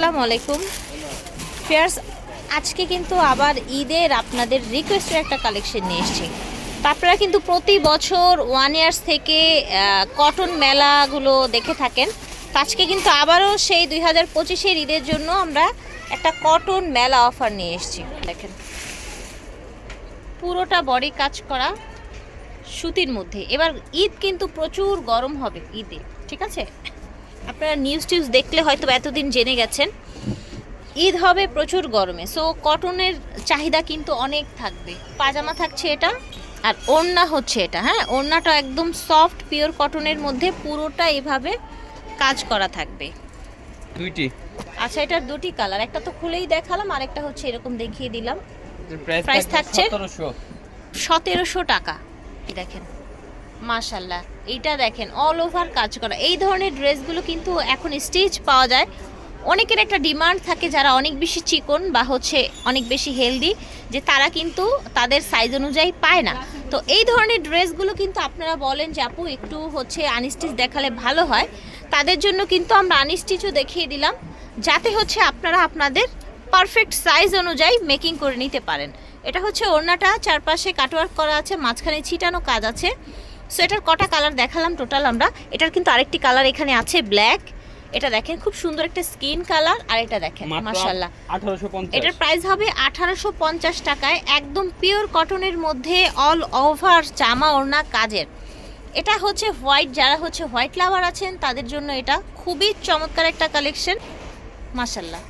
আসসালামু আলাইকুম ফেয়ার্স আজকে কিন্তু আবার ঈদের আপনাদের রিকোয়েস্টের একটা কালেকশন নিয়ে এসেছি। আপনারা কিন্তু প্রতি বছর ওয়ান ইয়ার্স থেকে কটন মেলাগুলো দেখে থাকেন। আজকে কিন্তু আবারও সেই দুই হাজার পঁচিশের ঈদের জন্য আমরা একটা কটন মেলা অফার নিয়ে এসেছি। দেখেন। পুরোটা বডি কাজ করা সুতির মধ্যে। এবার ঈদ কিন্তু প্রচুর গরম হবে ঈদে, ঠিক আছে? আপনারা নিউজ টিউজ দেখলে হয়তো এতদিন জেনে গেছেন ঈদ হবে প্রচুর গরমে সো কটনের চাহিদা কিন্তু অনেক থাকবে। পাজামা থাকছে এটা আর ওড়না হচ্ছে এটা হ্যাঁ? ওড়নাটা একদম সফট পিওর কটনের মধ্যে পুরোটা এভাবে কাজ করা থাকবে। দুইটি? আচ্ছা এটার দুটি কালার একটা তো খুলেই দেখালাম আরেকটা হচ্ছে এরকম দেখিয়ে দিলাম। প্রাইস থাকছে? সতেরোশো। টাকা দেখেন। মাশাল্লাহ এইটা দেখেন অল ওভার কাজ করা। এই ধরনের ড্রেসগুলো কিন্তু এখন স্টিচ পাওয়া যায়। অনেকের একটা ডিমান্ড থাকে যারা অনেক বেশি চিকন বা হচ্ছে অনেক বেশি হেলদি যে তারা কিন্তু তাদের সাইজ অনুযায়ী পায় না। তো এই ধরনের ড্রেসগুলো কিন্তু আপনারা বলেন যে, আপু, একটু হচ্ছে আনস্টিচ দেখালে ভালো হয়। তাদের জন্য কিন্তু আমরা আনস্টিচও দেখিয়ে দিলাম, যাতে হচ্ছে আপনারা আপনাদের পারফেক্ট সাইজ অনুযায়ী মেকিং করে নিতে পারেন। এটা হচ্ছে ওড়নাটা, চারপাশে কাটওয়ার্ক করা আছে, মাঝখানে ছিটানো কাজ আছে। সো এটার কটা কালার দেখালাম টোটাল আমরা। এটার কিন্তু আরেকটি কালার এখানে আছে ব্ল্যাক এটা দেখেন খুব সুন্দর একটা স্কিন কালার আর এটা দেখেন মাশাল্লাহ এটার প্রাইস হবে আঠারোশো পঞ্চাশ টাকায় একদম পিওর কটনের মধ্যে অল ওভার জামা ওড়না কাজের। এটা হচ্ছে হোয়াইট যারা হচ্ছে হোয়াইট লাভার আছেন তাদের জন্য এটা খুবই চমৎকার একটা কালেকশন মাশাল্লাহ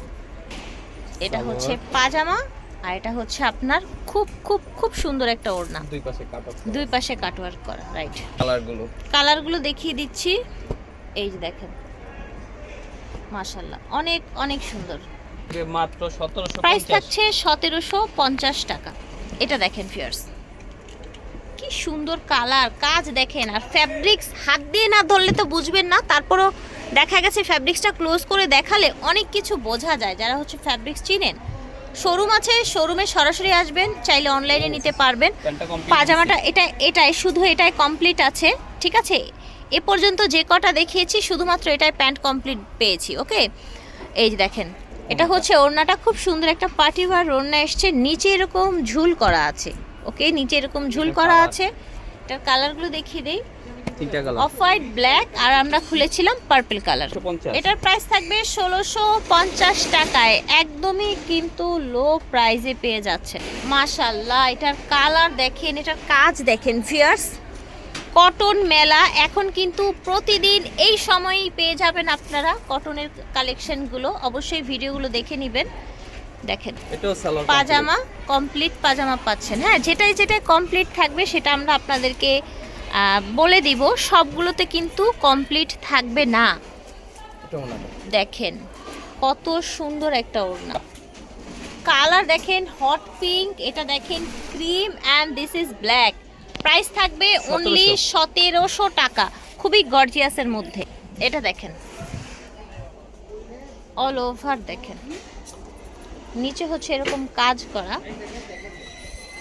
এটা হচ্ছে পাজামা আর এটা হচ্ছে আপনার খুব খুব খুব সুন্দর একটা ওড়না। দুই পাশে কাট অফ দুই পাশে কাটওয়ার্ক করা রাইট কালারগুলো কালারগুলো দেখিয়ে দিচ্ছি। এই যে দেখেন। মাশাল্লাহ অনেক অনেক সুন্দর। মাত্র সতেরোশো প্রাইস থাকছে সতেরোশো পঞ্চাশ টাকা। এটা দেখেন ফিয়ার্স কি সুন্দর কালার কাজ দেখেন। আর ফ্যাব্রিক্স হাত দিয়ে না ধরলে তো বুঝবেন না। তারপরও দেখা গেছে ফ্যাব্রিক্সটা ক্লোজ করে দেখালে অনেক কিছু বোঝা যায়। যারা হচ্ছে ফ্যাব্রিক্স চিনেন শোরুম আছে শোরুমে সরাসরি আসবেন চাইলে অনলাইনে নিতে পারবেন। পাজামাটা এটা এটাই শুধু এটাই কমপ্লিট আছে ঠিক আছে? এ পর্যন্ত যে কটা দেখিয়েছি শুধুমাত্র এটাই প্যান্ট কমপ্লিট পেয়েছি ওকে? এই যে দেখেন এটা হচ্ছে ওড়নাটা খুব সুন্দর একটা পার্টি ওয়ার ওড়না এসছে নিচে এরকম ঝুল করা আছে ওকে? নিচে এরকম ঝুল করা আছে এটার কালারগুলো দেখিয়ে দেই। তিনটা কালার অফ হোয়াইট ব্ল্যাক আর আমরা খুলেছিলাম পার্পল কালার এটার প্রাইস থাকবে ষোলোশো পঞ্চাশ টাকায়। একদমই কিন্তু লো প্রাইসে পেয়ে যাচ্ছে মাশাল্লাহ এটার কালার দেখেন এটার কাজ দেখেন ফিয়ার্স কটন মেলা এখন কিন্তু প্রতিদিন এই সময়ই পেয়ে যাবেন আপনারা কটনের কালেকশনগুলো অবশ্যই ভিডিওগুলো দেখে নেবেন। দেখেন পাজামা কমপ্লিট পাজামা পাচ্ছেন। হ্যাঁ যেটাই যেটাই কমপ্লিট থাকবে সেটা আমরা আপনাদেরকে বলে দিব সবগুলোতে কিন্তু কমপ্লিট থাকবে না। দেখেন কত সুন্দর একটা ওড়না। কালার দেখেন হট পিঙ্ক এটা দেখেন cream and this is black price থাকবে অনলি সতেরোশো টাকা। খুবই গর্জিয়াসের মধ্যে। এটা দেখেন। অল ওভার দেখেন। নিচে হচ্ছে এরকম কাজ করা।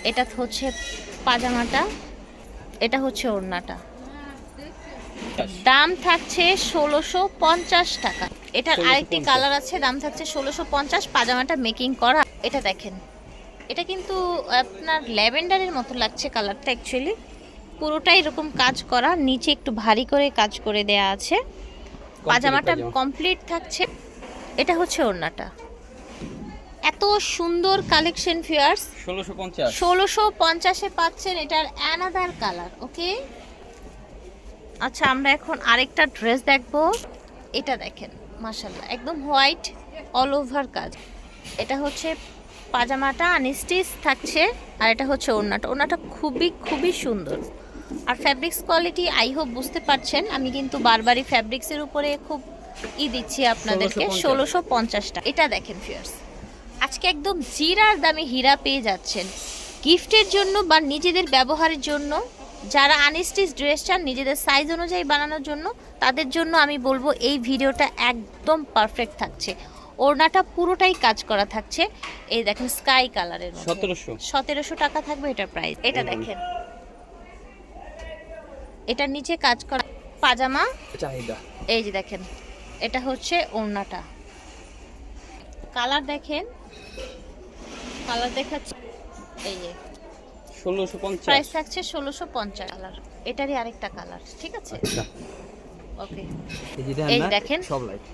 এটা হচ্ছে পাজামাটা। এটা হচ্ছে ওড়নাটা। দাম থাকছে ষোলোশো পঞ্চাশ টাকা। এটার আরেকটি কালার আছে দাম থাকছে ষোলোশো পঞ্চাশ পাজামাটা মেকিং করা। এটা দেখেন। এটা কিন্তু আপনার ল্যাভেন্ডারের মতো লাগছে কালারটা অ্যাকচুয়ালি পুরোটাই এরকম কাজ করা নিচে একটু ভারী করে কাজ করে দেয়া আছে। পাজামাটা কমপ্লিট থাকছে। এটা হচ্ছে ওড়নাটা। এত সুন্দর কালেকশন ফিয়ার্স ষোলোশো পঞ্চাশ। ষোলোশো পঞ্চাশে পাচ্ছেন এটার অ্যানাদার কালার ওকে আচ্ছা আমরা এখন আরেকটা ড্রেস দেখব। এটা দেখেন মাশাল্লাহ একদম হোয়াইট অল ওভার কাজ। এটা হচ্ছে পাজামাটা আনস্টিচ থাকছে আর এটা হচ্ছে ওড়নাটা। ওড়নাটা খুবই খুবই সুন্দর। আর ফ্যাব্রিক্স কোয়ালিটি আই হোপ বুঝতে পারছেন। আমি কিন্তু বারবারই ফ্যাব্রিক্সের উপরে খুব ই দিচ্ছি আপনাদেরকে। ষোলোশো পঞ্চাশটা। এটা দেখেন ফিয়ার্স আজকে একদম জিরার দামে হীরা পেয়ে যাচ্ছেন। গিফটের জন্য বা নিজেদের ব্যবহারের জন্য যারা আনস্টিচ ড্রেস চান নিজেদের সাইজ অনুযায়ী বানানোর জন্য তাদের জন্য আমি বলব এই ভিডিওটা একদম পারফেক্ট থাকছে। ওড়নাটা পুরোটাই কাজ করা থাকছে। এই দেখেন স্কাই কালারের সতেরোশো। সতেরোশো টাকা থাকবে এটার প্রাইস এটা দেখেন। এটার নিচে কাজ করা পাজামা। চাহিদা। এই যে দেখেন এটা হচ্ছে ওড়নাটা। কালার দেখেন। কালার দেখাচ্ছি এই যে। ষোলোশো পঞ্চাশ। প্রাইস থাকছে ষোলোশো পঞ্চাশ কালার। এটারই আরেকটা কালার ঠিক আছে? আচ্ছা। ওকে। এই দেখেন। সব লাইট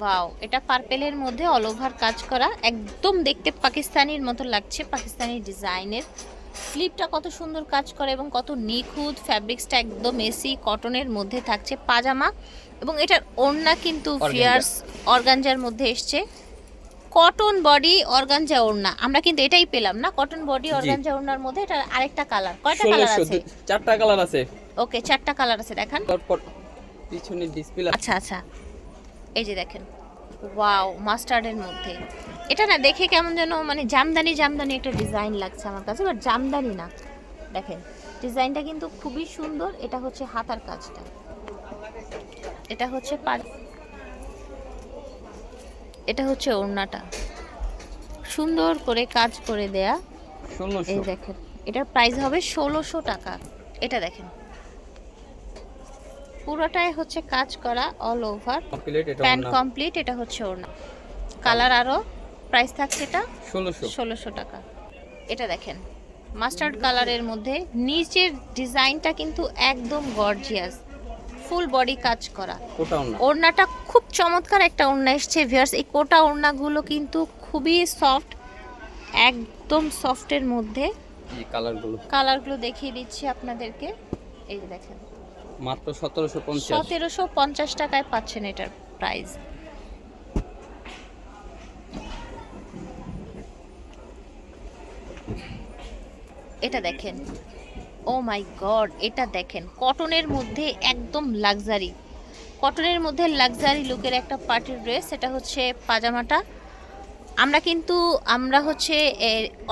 ওয়াও এটা পার্পেলের মধ্যে অল ওভার কাজ করা। একদম দেখতে পাকিস্তানির মতো লাগছে পাকিস্তানি ডিজাইনের। স্লিপটা কত সুন্দর কাজ করে এবং কত নিখুঁত। ফ্যাব্রিক্সটা একদম এসি কটনের মধ্যে থাকছে। পাজামা এবং এটার ওড়না কিন্তু। ফিয়ার্স অর্গানজার মধ্যে এসছে। কটন বডি অর্গানজা ওড়না আমরা কিন্তু এটাই পেলাম না। কটন বডি অর্গানজা ওড়নার মধ্যে এটা আরেকটা কালার। কয়টা কালার আছে? চারটা কালার আছে। ওকে চারটা কালার আছে দেখান। পিছনে ডিসপ্লে আচ্ছা আচ্ছা। এই যে দেখেন। ওয়াও মাস্টার্ডের মধ্যে। এটা না দেখে কেমন যেন মানে জামদানি জামদানি একটা ডিজাইন লাগছে আমার কাছে বাট জামদানি না। দেখেন ডিজাইনটা কিন্তু খুবই সুন্দর। এটা হচ্ছে হাতার কাজটা। এটা হচ্ছে এটা হচ্ছে ওড়নাটা। সুন্দর করে কাজ করে দেয়া। এই দেখেন এটার প্রাইস হবে ষোলোশো টাকা। এটা দেখেন। পুরোটাই হচ্ছে কাজ করা অল ওভার প্যান্ট কমপ্লিট এটা হচ্ছে ওড়না। কালার আরও প্রাইস থাকছে এটা ষোলোশো। ষোলোশো টাকা। এটা দেখেন মাস্টার্ড কালারের মধ্যে নিচের ডিজাইনটা কিন্তু একদম গর্জিয়াস ফুল বডি কাজ করা। ওড়নাটা খুব চমৎকার একটা ওড়না এসছে ভিয়ার্স এই কোটা ওড়নাগুলো কিন্তু খুবই সফট একদম সফটের মধ্যে। কালারগুলো কালারগুলো দেখিয়ে দিচ্ছি আপনাদেরকে। এই যে দেখেন। মাত্র সতেরোশো পঞ্চাশ। সতেরোশো পঞ্চাশ টাকায় পাচ্ছেন এটার প্রাইস এটা দেখেন। ও মাই গড এটা দেখেন কটনের মধ্যে একদম লাক্সারি কটনের মধ্যে লাক্সারি লুকের একটা পার্টির ড্রেস এটা হচ্ছে পাজামাটা। আমরা কিন্তু আমরা হচ্ছে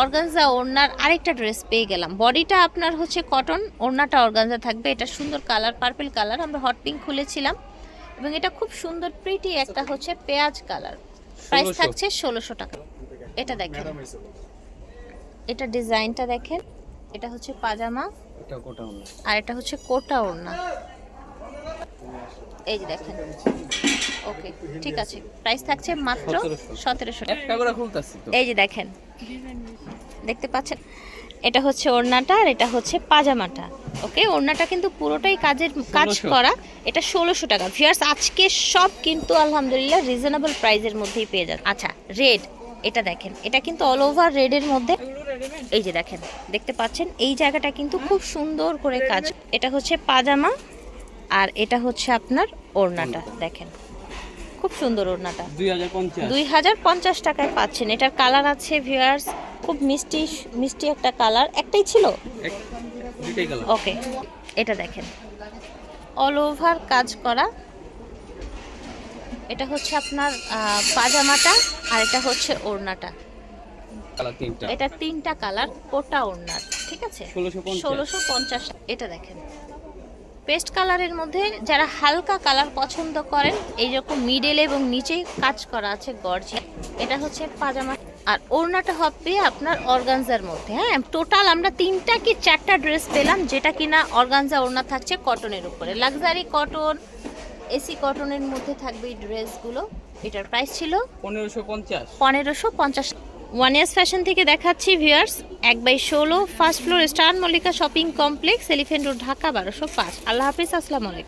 অর্গানজা ওড়নার আরেকটা ড্রেস পেয়ে গেলাম। বডিটা আপনার হচ্ছে কটন ওড়নাটা অর্গানজা থাকবে। এটা সুন্দর কালার পার্পেল কালার আমরা হট পিঙ্ক খুলেছিলাম। এবং এটা খুব সুন্দর প্রিটি একটা হচ্ছে পেঁয়াজ কালার প্রাইস থাকছে ষোলোশো টাকা। এটা দেখেন। এটা ডিজাইনটা দেখেন। এটা হচ্ছে পাজামা এটা কোটাও না আর এটা হচ্ছে কোটা ওড়না। এই যে দেখেন। ওকে ঠিক আছে। প্রাইস থাকছে মাত্র 1700 সতেরোশো। টাকা একটা করে খুলতাছি তো। এই যে দেখেন। দেখতে পাচ্ছেন? এটা হচ্ছে ওড়নাটা আর এটা হচ্ছে পাজামাটা। ওকে ওড়নাটা কিন্তু পুরোটাই কাজের কাজ করা। এটা ষোলোশো টাকা। ভিয়ার্স আজকে সব কিন্তু আলহামদুলিল্লাহ রিজনেবল প্রাইসের মধ্যেই পেয়ে যাচ্ছে। আচ্ছা রেড এটা দেখেন। এটা কিন্তু অল ওভার রেডের মধ্যে এই যে দেখেন দেখতে পাচ্ছেন? এই জায়গাটা কিন্তু খুব সুন্দর করে কাজ এটা হচ্ছে পাজামা আর এটা হচ্ছে আপনার ওড়নাটা দেখেন। খুব সুন্দর ওড়নাটা। দুই হাজার পঞ্চাশ। দুই হাজার পঞ্চাশ টাকায় পাচ্ছেন। এটার কালার আছে ভিউয়ার্স খুব মিষ্টি মিষ্টি একটা কালার। একটাই ছিল? এক- দুইটাই কালার। ওকে এটা দেখেন। অল ওভার কাজ করা। এটা হচ্ছে আপনার পাজামাটা আর এটা হচ্ছে ওড়নাটা। কালার তিনটা। এটা তিনটা কালার কোটা ওড়নার ঠিক আছে? ষোলোশো পঞ্চাশ। এটা দেখেন। পেস্ট কালারের মধ্যে যারা হালকা কালার পছন্দ করেন এইরকম মিডল এবং নিচে কাজ করা আছে গর্জি এটা হচ্ছে পাজামা। আর ওড়নাটা হবে আপনার অর্গানজার মধ্যে হ্যাঁ? টোটাল আমরা তিনটা কি চারটা ড্রেস পেলাম যেটা কিনা অর্গানজা ওড়না থাকছে কটনের উপরে। লাক্সারি কটন এসি কটনের মধ্যে থাকবে এই ড্রেসগুলো এটার প্রাইস ছিল পনেরোশো পঞ্চাশ। পনেরোশো পঞ্চাশ। ওয়ান ইয়ার্স ফ্যাশন থেকে দেখাচ্ছি ভিউয়ার্স এক বাই ষোলো first floor star Mallika shopping complex elephant road Dhaka, বারোশো পাঁচ। আল্লাহ হাফিজ, আসসালামু আলাইকুম।